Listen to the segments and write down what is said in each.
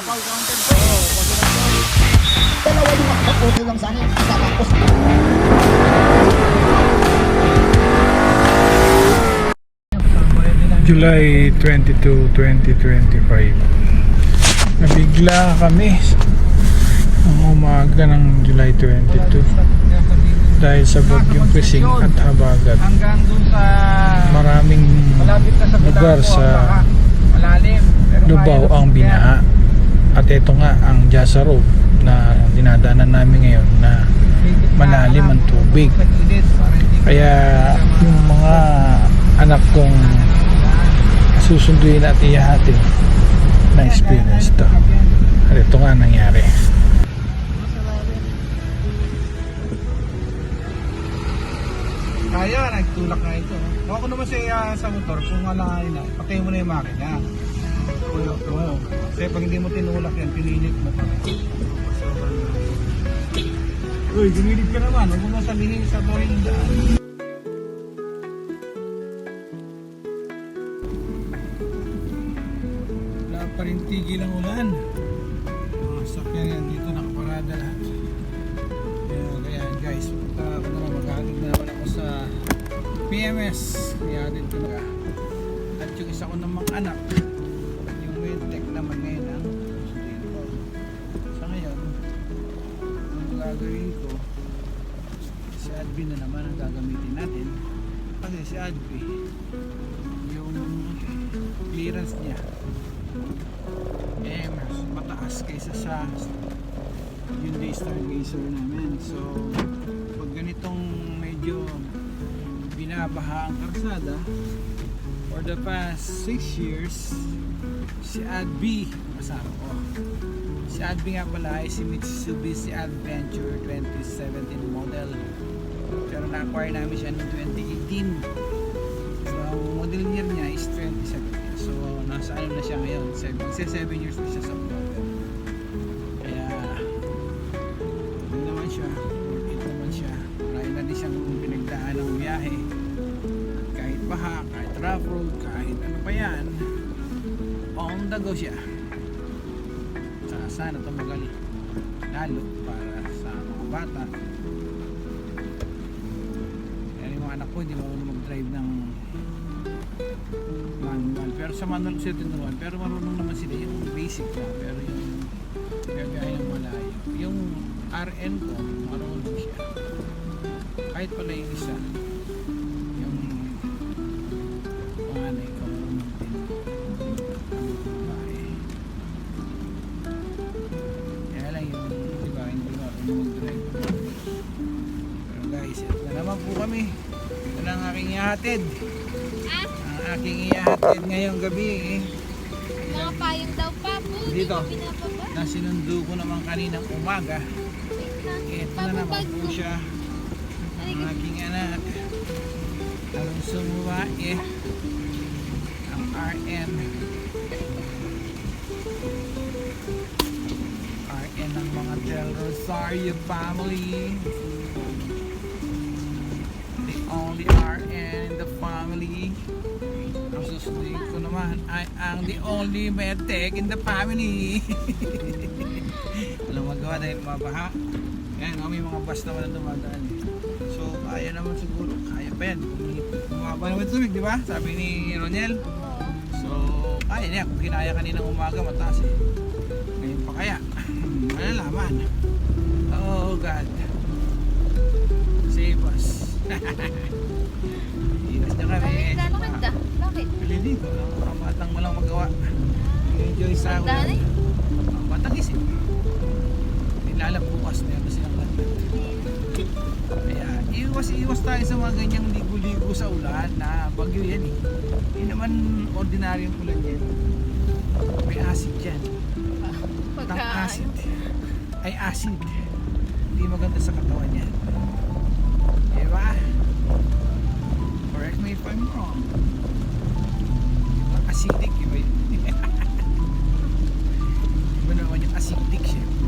pa-foul counted po. Dalawa yung makakaputol lang sa akin. Tapos, July 22, 2025 Nabigla kami Ang umaga ng July 22 Dahil sa bagyong Krising at Habagat Maraming lugar sa Lubao ang binaha At ito nga ang Jasa Road na dinadaanan namin ngayon na malalim ang tubig. Kaya yung mga anak kong susunduin at iyahatin na experience to. At ito nga nangyari. Kaya, nagtulak na ito. Kung ako naman siya ah, sa motor, kung alahin na, patay mo na yung makina. Tulak mo. Kasi pag hindi mo tinulak yan, pinilit mo pa. Uy, gumilit ka naman. Huwag mo na sabihin sa tuloy ng daan. Wala pa rin tigil ang ulan. Mga sakyan yan dito, nakaparada lahat. Kaya, kaya guys, punta ako na maghatid na naman ako sa PMS. Kaya din ko. At yung isa ko namang anak, Medtech naman ngayon ang gustuin ko. Sa ngayon, ang gagawin ko, si Adby na naman ang gagamitin natin. Kasi si Adby, yung clearance niya, eh mas mataas kaysa sa yung day stargazer namin. So, pag ganitong medyo binabaha ang karsada, for the past 6 years, si Adby, kasama ko. Si Adby nga pala ay si Mitsubishi Adventure 2017 model. Pero na-acquire namin siya noong 2018. So, ang model year niya is 2017. So, nasa ano na siya ngayon? 7, 7 years na siya sa go siya. Saka sana tumagal lalo para sa mga bata. Kaya yung mga anak ko hindi marunong mag-drive ng manual. Pero sa manual sila tinuruan. Pero marunong naman sila yung basic lang. Pero yung gabiyahe ng malayo. Yung RN ko, marunong siya. Kahit pala yung isa. Aking ihatid. Ang aking ihatid ngayong gabi eh. Mga payong daw pa po. Dito. ko pinapaba. na sinundo ko naman kaninang umaga. Ito na naman po siya. Ang aking anak. Ang sumuwae. Ang RN. RN ng mga Del Rosario family. Ang susunod ko naman ay ang the only medtech in the family. Walang magawa dahil mabaha. Ayan, oh, may mga bus naman na dumadaan. So, kaya naman siguro. Kaya pa yan. Bumaba naman tubig, di ba? Sabi ni Ronel. So, kaya niya. Kung kinaya kaninang umaga, mataas eh. Ngayon pa kaya. Malalaman. Oh, God. Save us. Iwas na kami. Ay, lalakad da. Bakit? Pili dito. Ang batang walang magawa. Enjoy sa ako. Tandaan eh. Ang batang isip. Nilalap bukas meron silang lantad. Kaya iwas-iwas tayo sa mga ganyang ligo-ligo sa ulan na bagyo yan eh. Hindi naman ordinaryong ulan yan. May acid yan. Tang Pagka, acid. Ay acid. Hindi maganda sa katawan yan. Diba? Correct me if I'm wrong. Acidic, iba yun. iba naman yung acidic, syempre.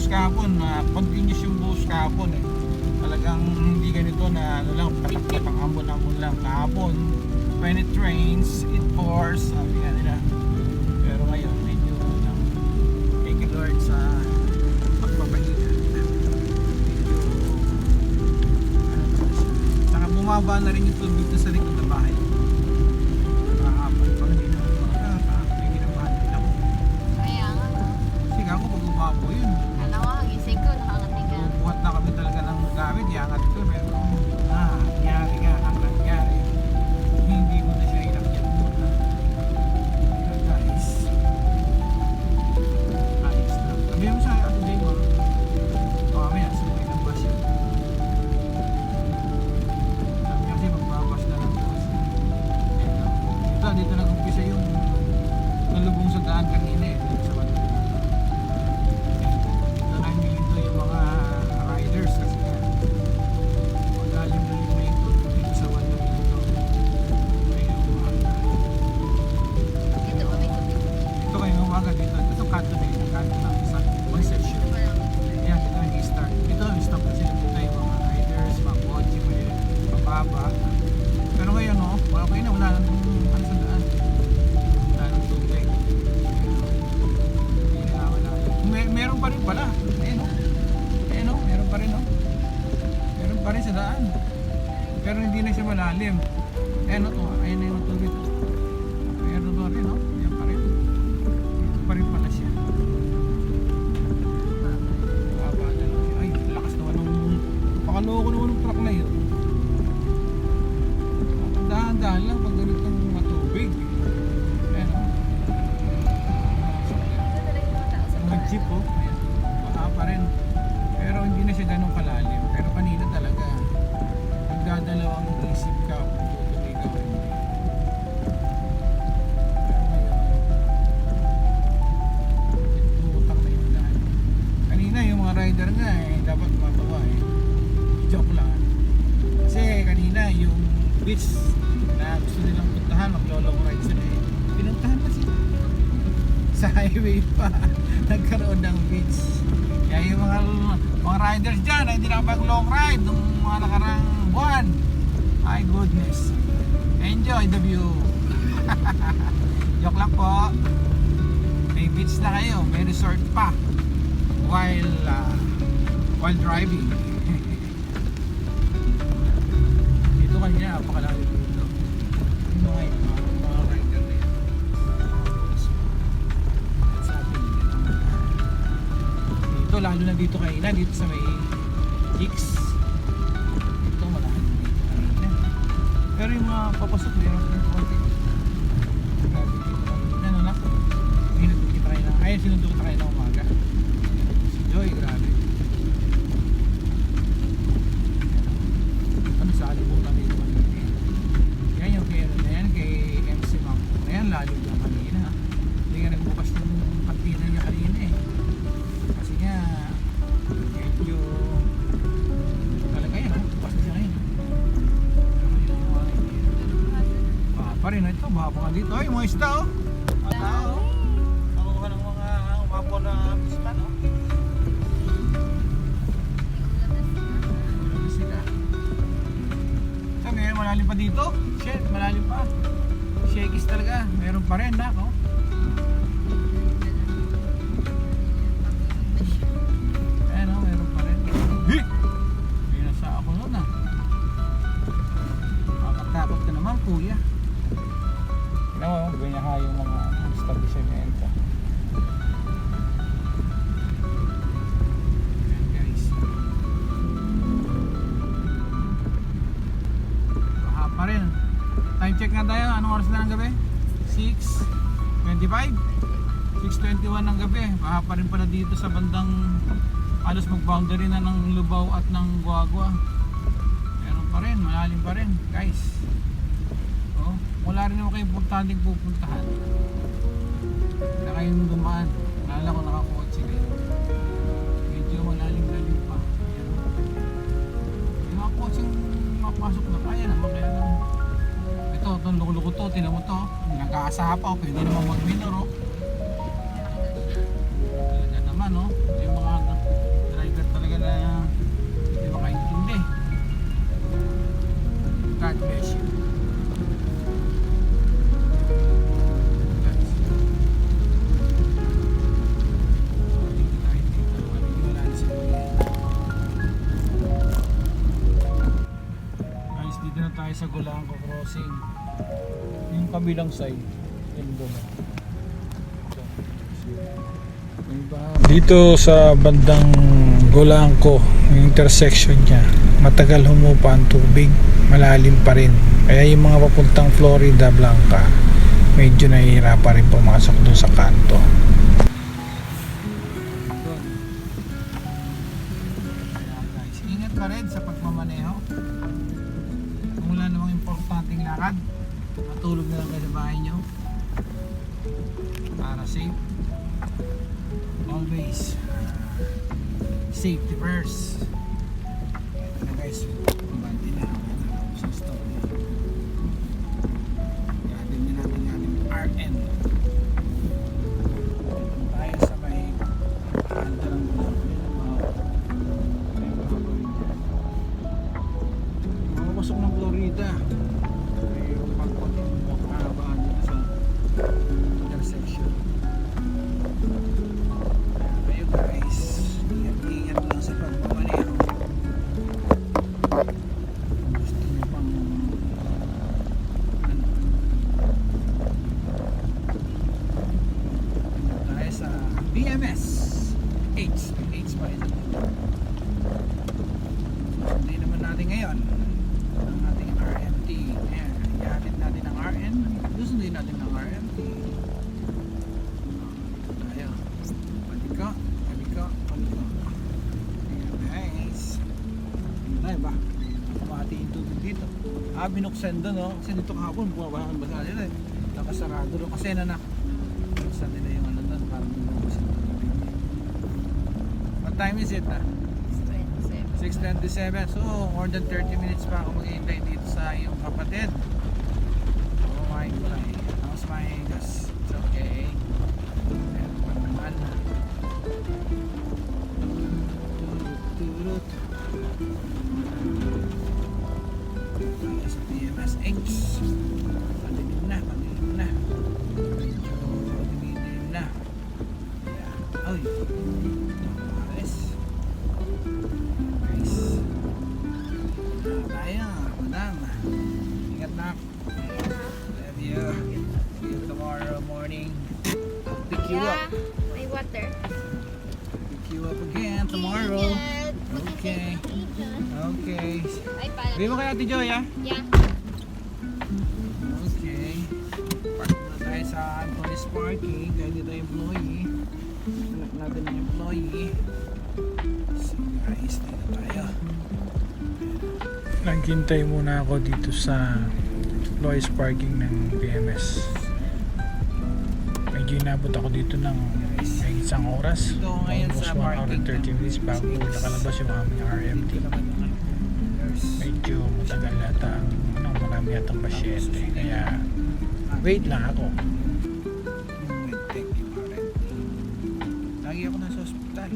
buhos kahapon, uh, continuous yung buhos kahapon eh. Talagang hindi ganito na ano lang, pang ambon-ambon lang. Kahapon, when it rains, it pours, sabi nga nila. Pero ngayon, medyo ano, thank you Lord sa pagpapahinga. Medyo, ano naman siya. Saka bumaba na rin yung tubig dito sa likod ng bahay. Ah, Kaya nga. Sige ako, pag bumaba yun na kami talaga ng gamit, iangat ko. 练 highway pa. Nagkaroon ng beach. Kaya yung mga, mga riders dyan ay dinapag long ride nung mga nakarang buwan. My goodness. Enjoy the view. Joke lang po. May beach na kayo may resort pa. While uh, while driving. Dito kanina napakalaki menu to me. Pa rin, ito, baka pa nga dito. Ay, mga isda oh. Mga tao. Nakuha ng mga umapo na isda, no? So, ngayon malalim pa dito. Shit, malalim pa. Shakies talaga. Meron pa rin, nak, oh. Oh, ah. Ka naman, kuya. Oh, binaha yung mga establishmento. Guys. Baha pa rin. Time check nga tayo. Anong oras na ng gabi? 6.25? 6.21 ng gabi. Baha pa rin pala dito sa bandang halos mag-boundary na ng Lubao at ng Guagua. Meron pa rin. Malalim pa rin. Guys. Oh, wala rin naman kayong importanteng pupuntahan. Na kayong dumaan. Lala ko nakakotse kayo. Medyo malalim-lalim pa. Ayan. Yung mga kotseng mapasok na kaya naman kaya lang. Ito, itong luko-luko to, tinan mo to. Nagkakasaha pa, oh. pwede naman mag-minor Dito sa bandang Golangco, yung intersection niya, matagal humupa ang tubig, malalim pa rin. Kaya yung mga papuntang Florida Blanca, medyo nahihirapan rin pumasok doon sa kanto. Ah binuksan doon oh kasi dito kahapon bumaba ang basa nila eh? Nakasarado doon. Kasi na na Buksan nila yung ano doon para lumabas yung tubig. What time is it na? 6.27 So more than 30 minutes pa ako maghihintay dito sa iyong kapatid Ate Joy, ah? Yeah. Okay. Park muna tayo sa Anthony's Parking. Kaya dito yung employee. Hanap natin ang employee. So guys, dito tayo. Naghintay muna ako dito sa Lois Parking ng PMS. medyo inabot ako dito ng may isang oras. Ito ngayon sa 1 hour and parking 30 minutes bago nakalabas yung aming RMT. Medyo matagal yata ang ano, marami yatang pasyente. Kaya wait lang ako. Lagi ako nasa ospital.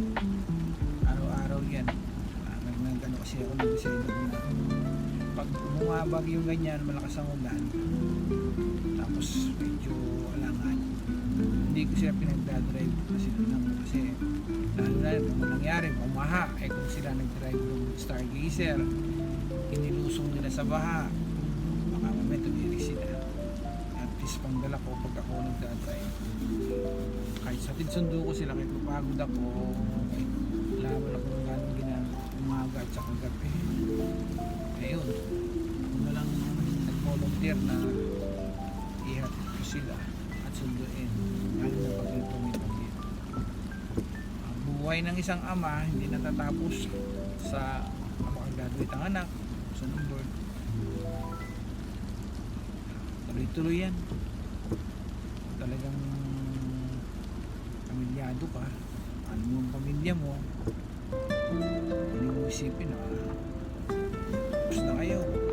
Araw-araw yan. Ah, nag nagano kasi ako dito sa ilog na. Pag bumabag yung ganyan, malakas ang ulan. Tapos medyo alangan. Hindi ko sila pinagdadrive kasi nang kasi lalo na nung nangyari, bumaha. Eh kung sila nag-drive ng Stargazer, inilusong nila sa baha. Baka mamaya tumiri sila. At least pangdala ko pag ako nagdadrive. Kahit sa sundo ko sila, kahit mapagod ako, kahit laban ako ng gano'ng ginagawa, umaga at saka gabi. Ayun, kung na lang nag-volunteer na ihatid ko sila at sunduin. Lalo na pag. Ang buhay ng isang ama hindi natatapos sa makagaduit ang anak sa board. Tuloy-tuloy yan. Talagang pamilyado ka. Ano mo ang pamilya mo. Hindi mo isipin na tapos na kayo.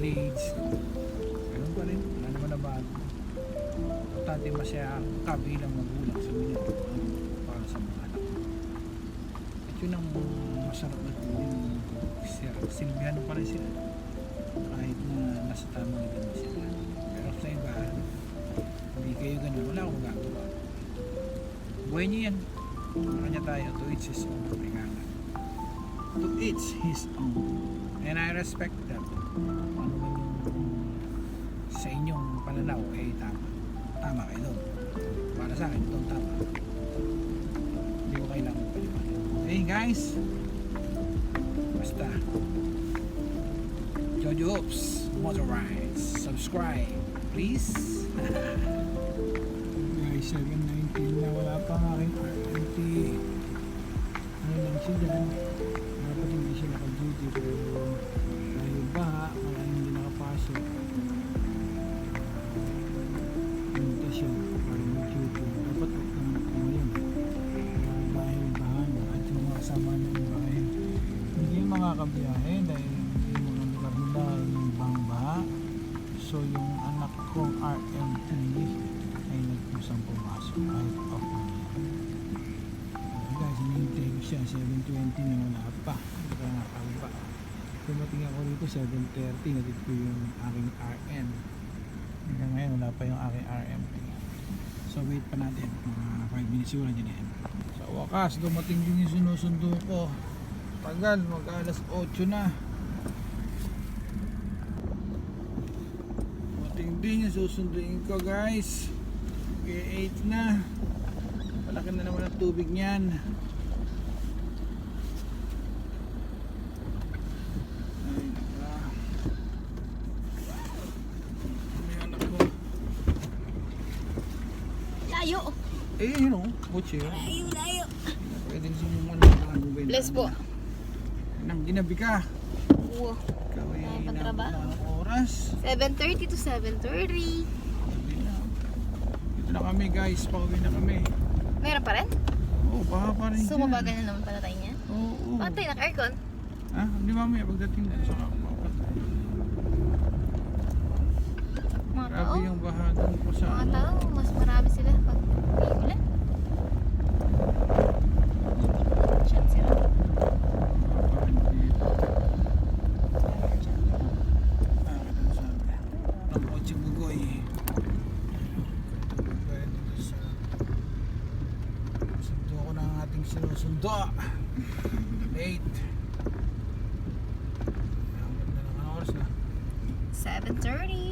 College. Ganun pa rin. Wala naman na bago. Importante masaya ka bilang magulang sa minuto para sa mga anak. At yun ang masarap na yung silbihan pa rin sila. Kahit na nasa tamang edad na sila. Pero sa iba, hindi kayo ganun. Wala akong magagawa. Buhay niyo yan. Kanya tayo to each his own. To each his own. And I respect inyong pananaw ay tama. Tama kayo doon. Para sa akin, doon tama. Hindi ko kailangan paliwanag. Hey guys! Basta. Jojo Oops Motor Rides. Subscribe, please. Guys, 719 na wala pa nga aking RMT. Ano lang siya dyan. Dapat hindi siya naka-duty pero dahil baha, wala hindi nakapasok. Siya para mag-duty. Dapat ako naman ako ngayon. Dahil baha na at yung mga kasama yung bahay. Hindi mga kabiyahe dahil hindi mga lugar nila yung bahang baha. So yung anak kong RMT ay nagkusang pumasok of my uh, guys, hinihintay ko siya 7.20 na wala pa hindi ka nakalba dumating ako rito 7.30 natid ko yung aking RN hanggang ngayon wala pa yung aking RMP So wait pa natin. Mga 5 minutes siguro dyan yan. Sa wakas, dumating din yung sinusundo ko. Tagal, mag alas 8 na. Dumating din yung susunduin ko guys. Okay, 8 na. Palaki na naman ang tubig niyan. Ay, naka. May anak ko. Layo. Eh, you know, butche. Layo, layo. Pwedeng sumuman ng mga gubay. Bless po. Nang ginabi ka. Wow. Ikaw ay Wala pang trabaho. inabot ng oras. 7.30 to 7.30. Sabi na. Dito na kami guys, pauwi na kami. Meron pa rin? Oo, baha pa rin. So, mabagal na naman pala tayo niya. Oo. oo. Patay, naka-aircon. Ha? Hindi mamaya pagdating na. Saka mapatay. Grabe yung baha doon po sa Mga ano. tao, mas marami sila pag may ulan. Chat sila. Baha pa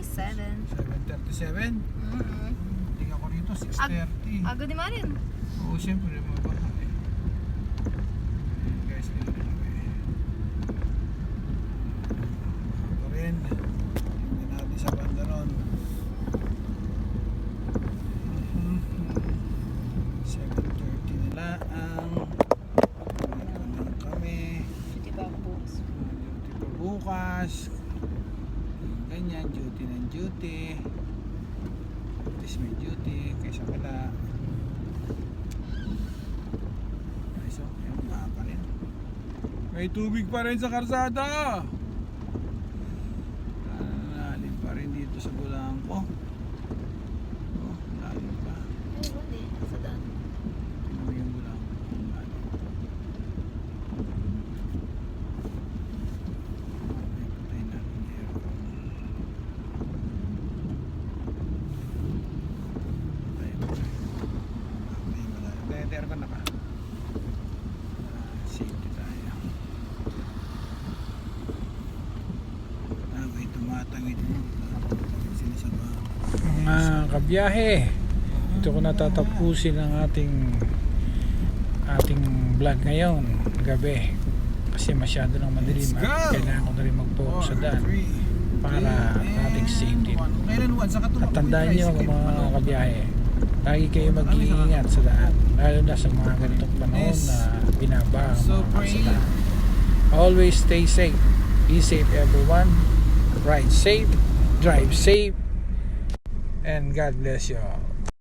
7. 7.37? Mm-hmm. Hindi ako rito, 6.30. Ag Agad din marin. Oo, siyempre, mga baka. Eh. Na kami. Sa banda nun. Mm -hmm. 7.30 kami. Duty pa bukas ganyan duty ng duty. At least may duty kaysa wala. So yung mga pa may tubig pa rin sa karsada lalim pa rin dito sa Bulangko oh lalim pa Ay, hindi. Sa daan. tingnan mo yung Bulangko lalim Okay, patayin natin yung aircon. Patay, patay. Okay, wala. Hindi, hindi, aircon na pa. Ah, Safety tayo. Okay, tumatangit mo. Tumatangit sila sa bahay. Mga kabiyahe, ito ko natatapusin ang ating ating vlog ngayon, gabi. Kasi masyado nang madilim at kailangan ko na rin mag-focus sa daan para sa ating safety. At tandaan nyo mga kabiyahe, lagi kayo mag-iingat sa daan. Lalo na sa mga ganitong panahon na binabaha mga pray. kalsada. Always stay safe. Be safe everyone. Ride safe. Drive safe. And God bless you all.